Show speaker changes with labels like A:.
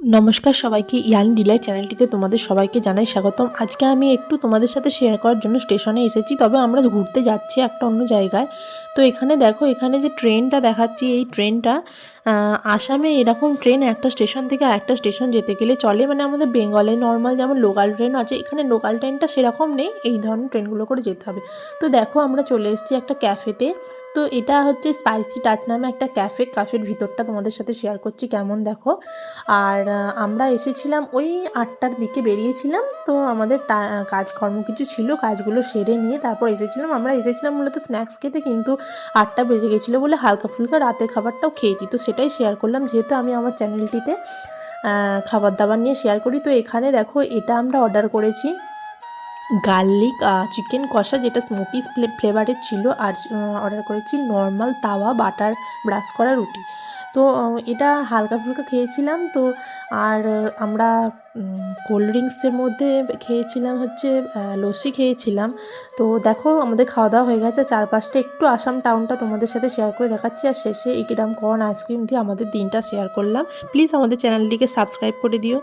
A: নমস্কার সবাইকে, ইয়ান ডিলাইট চ্যানেলটিতে তোমাদের সবাইকে জানাই স্বাগতম। আজকে আমি একটু তোমাদের সাথে শেয়ার করার জন্য স্টেশনে এসেছি, তবে আমরা ঘুরতে যাচ্ছি একটা অন্য জায়গায়। তো এখানে দেখো, এখানে যে ট্রেনটা দেখাচ্ছি, এই ট্রেনটা আসামে এরকম ট্রেন একটা স্টেশন থেকে আরেকটা স্টেশন যেতে গেলে চলে। মানে আমাদের বেঙ্গলে নর্মাল যেমন লোকাল ট্রেন আছে, এখানে লোকাল ট্রেনটা সেরকম নেই, এই ধরনের ট্রেনগুলো করে যেতে হবে। তো দেখো, আমরা চলে এসেছি একটা ক্যাফেতে তো। এটা হচ্ছে স্পাইসি টাচ নামে একটা ক্যাফে ক্যাফের ভিতরটা তোমাদের সাথে শেয়ার করছি, কেমন দেখো? আর আমরা এসেছিলাম ওই আটটার দিকে বেরিয়েছিলাম। তো আমাদের কাজকর্ম কিছু ছিল, কাজগুলো সেরে নিয়ে তারপর এসেছিলাম। আমরা এসেছিলাম মূলত স্ন্যাক্স খেতে কিন্তু আটটা বেজে গেছিল বলে হালকা ফুলকা রাতের খাবারটাও খেয়েছি। তো সেটাই শেয়ার করলাম। যেহেতু আমি আমার চ্যানেলটিতে খাবার দাবার নিয়ে শেয়ার করি, তো এখানে দেখো এটা আমরা অর্ডার করেছি। গার্লিক চিকেন কষা যেটা স্মোকি ফ্লেভারের ছিল। আর অর্ডার করেছি নর্মাল তাওয়া বাটার ব্রাশ করা রুটি। তো এটা হালকা ফুলকা খেয়েছিলাম। তো, আর আমরা কোল্ড ড্রিঙ্কসের মধ্যে খেয়েছিলাম হচ্ছে লস্যি খেয়েছিলাম। তো, দেখো, আমাদের খাওয়া দাওয়া হয়ে গেছে। চারপাশটা একটু আসাম টাউনটা তোমাদের সাথে শেয়ার করে দেখাচ্ছি। আর শেষে এই গ্রাম কর্ন আইসক্রিম দিয়ে আমাদের দিনটা শেয়ার করলাম। প্লিজ আমাদের চ্যানেলটিকে সাবস্ক্রাইব করে দিও।